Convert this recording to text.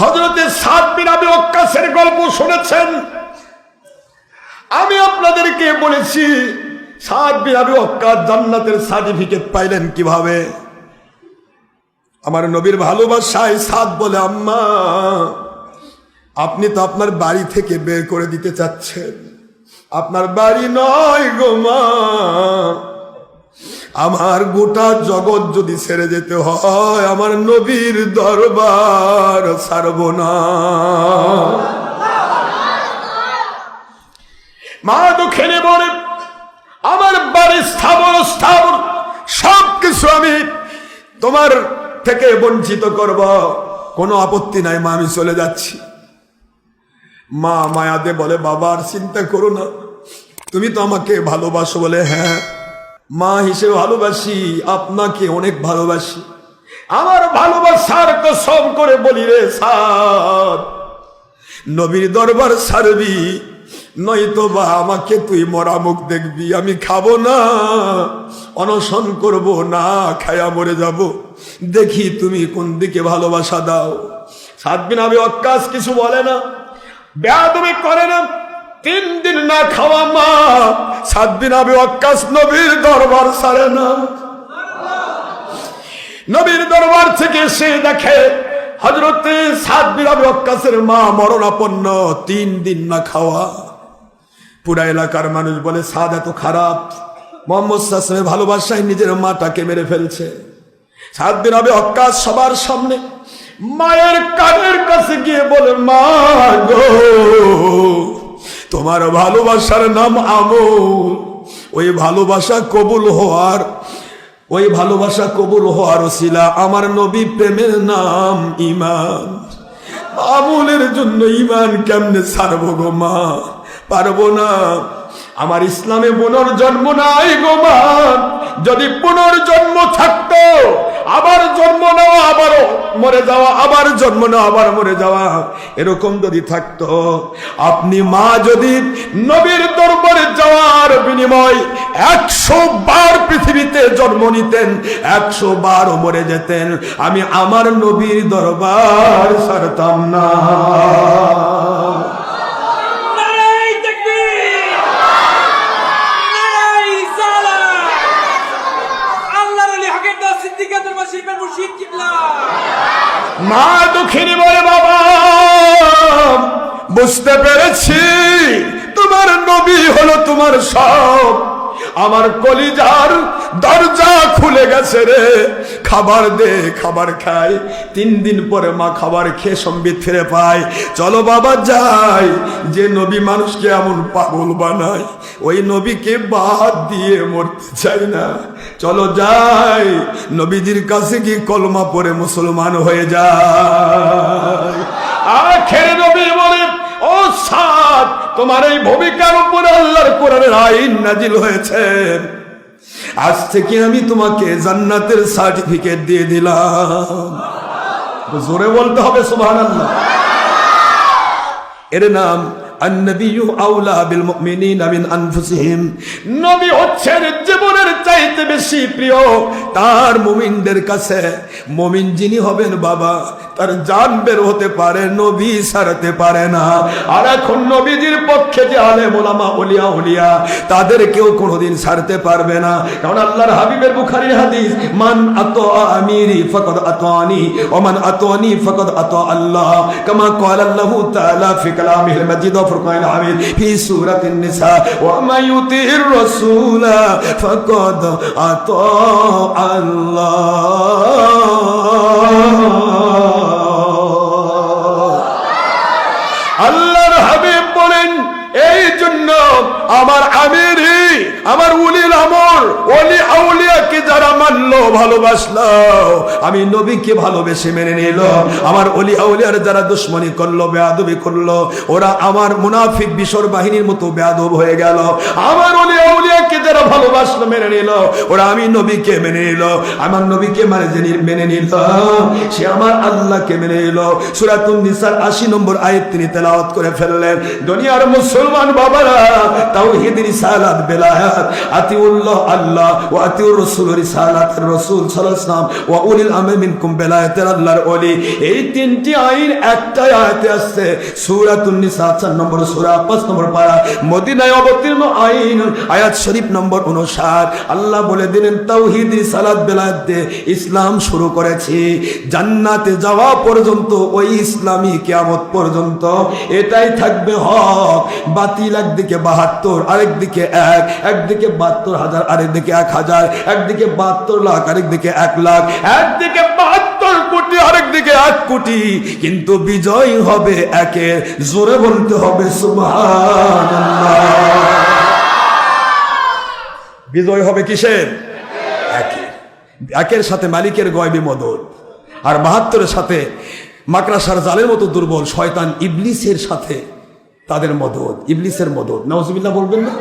হজরতে সাত বিন আবি অক্কাসের গল্প শুনেছেন? আমি আপনাদেরকে বলেছি সাত বিন আবি জান্নাতের সার্টিফিকেট পাইলেন কীভাবে? আমার নবীর ভালোবাসায় সাদ বলে, আম্মা, আপনি তো আপনার বাড়ি থেকে বের করে দিতে চাচ্ছেন। আপনার বাড়ি নয় গো মা। আমার গোটা জগৎ যদি ছেড়ে যেতে হয়, আমার নবীর দরবার ছাড়ব না। মা দুঃখেনে বলে, আমার বাড়ি স্থাবর স্থাবর সব কিছু আমি তোমার থেকে বঞ্চিত করব। কোনো আপত্তি নাই মা, আমি চলে যাচ্ছি। মা মায়াদে বলে, বাবা, আর চিন্তা করো না। তুমি তো আমাকে ভালোবাসো বলে হ্যাঁ। মা হিসেবে ভালোবাসি, আপনাকে অনেক ভালোবাসি। আমার ভালোবাসার তো সব করে বলি রে সাদ নবীর দরবার সারবি নয়তো বা আমাকে তুই মরা মুখ দেখবি, আমি খাব না, অনশন করব না, খায়া মরে যাব। দেখি তুমি কোন দিকে ভালোবাসা দাও। সাত দিন আমি অক্কাশ কিছু বলে না, বেয়াদবি করে না। তিন দিন না খাওয়া মা, সাত দিন আমি অক্কাশ নবীর দরবার সারে না। নবীর দরবার থেকে সে দেখে হজরতে সাত বিরাবি অক্কাসের মা মরণাপন্ন, তিন দিন না খাওয়া। পুরা এলাকার মানুষ বলে স্বাদ এত খারাপ, মোহাম্মদ সাসমের ভালোবাসায় নিজের মাটাকে মেরে ফেলছে। সাত বিরাবি অক্কাস সবার সামনে মায়ের কানের কাছে গিয়ে বলে, মা গো তোমার ভালোবাসার নাম আমল। ওই ভালোবাসা কবুল হওয়ার, ওই ভালোবাসা কবুল হওয়ার ওসিলা আমার নবী প্রেমের নাম ইমান আমলের জন্য ইমান কেমনে ছাড়বো গো মা? পারব না। আমার ইসলামে পুনর্জন্ম নাই গো মা। যদি পুনর্জন্ম থাকতো, আবার মরে যাওয়া, আবার জন্ম নেওয়া, আবার মরে যাওয়া। এরকম যদি থাকতো, আপনি মা যদি নবীর দরবারে যাওয়ার বিনিময় একশো বার পৃথিবীতে জন্ম নিতেন, একশো বার মরে যেতেন, আমি আমার নবীর দরবার সারতাম না। মা দুঃখিনী বলে বাবা বুঝতে পেরেছি তোমার নবী হলো তোমার সব। আমার কলিজার দরজা খুলে গেছে রে। খাবার দে, খাবার খাই। তিন দিন পরে মা খাবার খেয়ে সম্বিত ফিরে পায়। চলো বাবা যাই। যে নবী মানুষকে এমন পাগল বানায়, ওই নবীকে বাদ দিয়ে মরতে চাই না। চলো যাই। নবীজির কাছে কি কলমা পরে মুসলমান হয়ে যায়। আখের নবী বলে ও সাদ তোমার এই ভূমিকার উপরে আল্লাহর কোরআনের আইন নাজিল হয়েছে। আজ থেকে আমি তোমাকে জান্নাতের সার্টিফিকেট দিয়ে দিলাম। জোরে বলতে হবে, সুবহানাল্লাহ। এর নাম সারতে পক্ষে যে আলেম ওলামা, ওলিয়া ওলিয়া তাদের কেউ কোনোদিন ছাড়তে পারবে না। কারণ আল্লাহর হাবিবের বুখারীর হাদিস, মান আতো আমিরি ফাকাদ আতানি, ওয়া মান আতানি ফাকাদ আতা আল্লাহ কামা ক্বালা আল্লাহু তাআলা ফি কালামিহিল মাজিদ। ওয়া ফুরকানিল হামিদ ফি সূরাতিন নিসা, ওয়া রাসূলা, ফাকাদ আতা আল্লাহ। আল্লাহর হাবিব বলেন এই জন্য আমার আমিরি আমার উলিল আমর আউলিয়াকে যারা মানলো ভালোবাসলো। আমি নবীকে ভালোবেসে মেনে নিল। আমার অলি আউলিয়ার যারা দুশ্মনী করল, বেয়াদবি করল, ওরা আমার মুনাফিক বিশর বাহিনীর মতো বেয়াদব হয়ে গেল। আমার অলি আউলিয়াকে যারা ভালোবাসলো, মেনে নিল। ওরা আমি নবীকে মেনে নিল। আমার নবীকে মানে যে মেনে নিল, সে আমার আল্লাহকে মেনে নিল। সুরাতুন নিসার আশি নম্বর আয়াত তিনি তেলাওয়াত করে ফেললেন। দুনিয়ার মুসলমান বাবারা তাওহীদ রিসালাত বেলায়াত। আতিউল্লাহ আল্লাহ ও আতিউর রসুল রিসালাত। রসুল সাল্লাম ও উলিল আমে মিনকুম বেলায়েতের আল্লাহর অলি এই তিনটি আইন একটাই আসছে চার নম্বর সূরা, পাঁচ নম্বর পারা। মদিনায় অবতীর্ণ আইন, আয়াত শরীফ নম্বর আল্লাহ বলে দিলেন বেলায়েত দিয়ে ইসলাম শুরু করেছি। জান্নাতে যাওয়া পর্যন্ত, ওই ইসলামী কিয়ামত পর্যন্ত। এটাই থাকবে হক। বাতিল একদিকে বাহাত্তর, আরেকদিকে এক, একদিকে বাহাত্তর হাজার, আরেকদিকে এক হাজার, একদিকে বাহাত্তর লাখ আরেকদিকে এক লাখ একদিকে বাহাত্তর কোটি আরেকদিকে এক কোটি। কিন্তু বিজয় হবে একে, জোরে বলতে হবে বিজয় হবে কিসের? একের সাথে মালিকের গয়বি মদত আর বাহাত্তরের সাথে মাকড়াসার জালের মতো দুর্বল শয়তান ইবলিসের সাথে তাদের মদত, ইবলিসের মদত। নওয়াজবিল্লাহ বলবেন না?